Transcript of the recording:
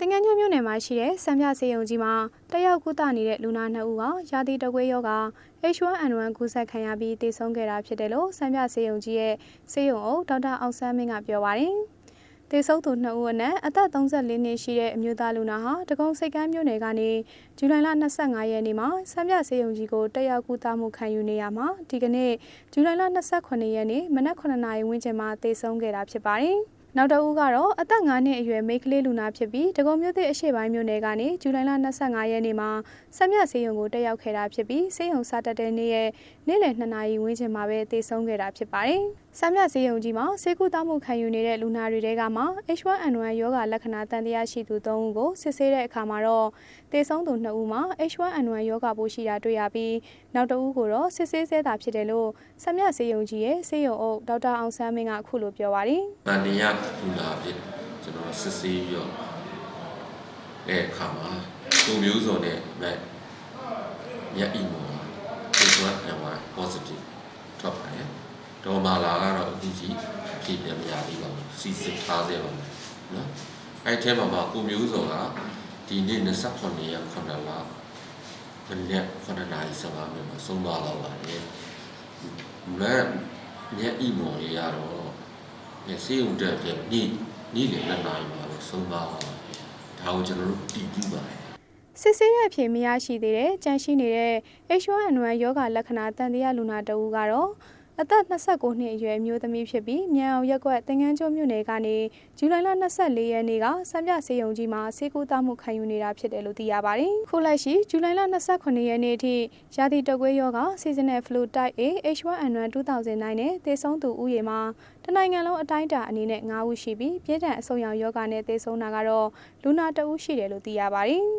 တင်ငန်းကျွန်းမြို့နယ်မှာရှိတဲ့စံပြစေယုံကြီးမှာတက်ရောက်ကုသနေတဲ့လူနာနှစ်ဦးဟာရာသီတုပ်ကွေးရောဂါ H1N1 ကူးစက်ခံရပြီးသေဆုံးခဲ့တာဖြစ်တယ်လို့စံပြစေယုံကြီးရဲ့စေယုံအုပ်ဒေါက်တာအောင်ဆန်းမင်းကပြောပါတယ်။သေဆုံးသူနှစ်ဦးအနက်အသက်34နှစ်ရှိတဲ့အမျိုးသားလူနာဟာတကုံစိတ်ကမ်းမြို့နယ်ကနေဇူလိုင်လ25ရက်နေ့မှာစံပြစေယုံကြီးကိုတက်ရောက်ကုသမှုခံယူနေရမှာဒီကနေ့ဇူလိုင်လ28ရက်နေ့မနက်9:00နာရီဝန်းကျင်မှာသေဆုံးခဲ့တာဖြစ်ပါတယ်။ နောက်တစ်ဦးကတော့အသက်9နှစ်အရွယ်မိန်းကလေးလူနာဖြစ်ပြီးဒဂုံမြို့သစ်အရှေ့ပိုင်းမြို့နယ်ကနေဇူလိုင်လ25ရက်နေ့မှာဆက်မြတ်ဆေးရုံကိုတက်ရောက်ခဲ့တာဖြစ်ပြီးဆေးရုံစတက်တဲ့နေ့ရဲ့နေ့လယ်2နာရီဝန်းကျင်မှာပဲသေဆုံးခဲ့တာဖြစ်ပါတယ်။ဆက်မြတ်ဆေးရုံကြီးမှာဆေးကုသမှုခံယူနေတဲ့လူနာတွေတဲကမှ H1N1 ရောဂါလက္ခဏာတန်တရားရှိသူ3ဦးကိုစစ်ဆေးတဲ့အခါမှာတော့သေဆုံးသူ2ဦးမှာ H1N1 ရောဂါပိုးရှိတာတွေ့ရပြီးနောက်တစ်ဦးကိုတော့စစ်ဆေးဆဲတာဖြစ်တယ်လို့ဆက်မြတ်ဆေးရုံကြီးရဲ့ဆေးရုံအုပ်ဒေါက်တာအောင်ဆန်းမင်းကအခုလိုပြောပါတယ်။တန်တရားလူလာဖြစ်ကျွန်တော်စစ်ဆေးပြီးတော့တဲ့အခါမှာသူမျိုးစုံနဲ့မဲ့မျက်ဣမောဒီကွာအဝါ positive ထွက်ပါတယ် ဒေါ်မာလာကတော့အခုကြီးဖြည့်ပြမရသေးပါဘူးစီစစ်ထားသေးပါဘူးနော်အဲ့ထဲမှာမှာကိုမျိုးစုံကဒီနေ့28ရက်9လမနေ့9နာရီ15မိနစ်မှာဆုံးသွားတော့ပါတယ်မဲ့မျက်ဣမောလေးရတော့အဲစေးုံတက်တဲ့နေ့နေ့လယ်နှစ်နာရီမှာပဲဆုံးသွားတာဒါကိုကျွန်တော်တို့တည်ကြည့်ပါတယ်စစ်ဆေးတဲ့အဖြစ်မရရှိသေးတဲ့ကြန့်ရှိနေတဲ့ H1N1 ရောဂါလက္ခဏာတန်တရားလူနာတဦးကတော့ အသက်29နှစ်အရွယ်အမျိုးသမီးဖြစ်ပြီးမြန်အောင်ရက်ကွက်တင်ငန်းကျွန်းမြို့နယ်ကနေဇူလိုင်လ24ရက်နေ့ကစံပြဆေးရုံကြီးမှာဆေးကုသမှုခံယူနေတာဖြစ်တယ်လို့သိရပါတယ်။ခုလက်ရှိဇူလိုင်လ28ရက်နေ့အထိရာသီတုပ်ကွေးရောဂါ seasonal flu type A H1N1 2009နဲ့သေဆုံးသူဦးရေမှာတနိုင်ငံလုံးအတိုင်းအတာအနေနဲ့9ဦးရှိပြီးပြည်ထန်အဆုံရောင်ယောဂါနဲ့သေဆုံးတာကတော့လူနာတဦးရှိတယ်လို့သိရပါတယ်။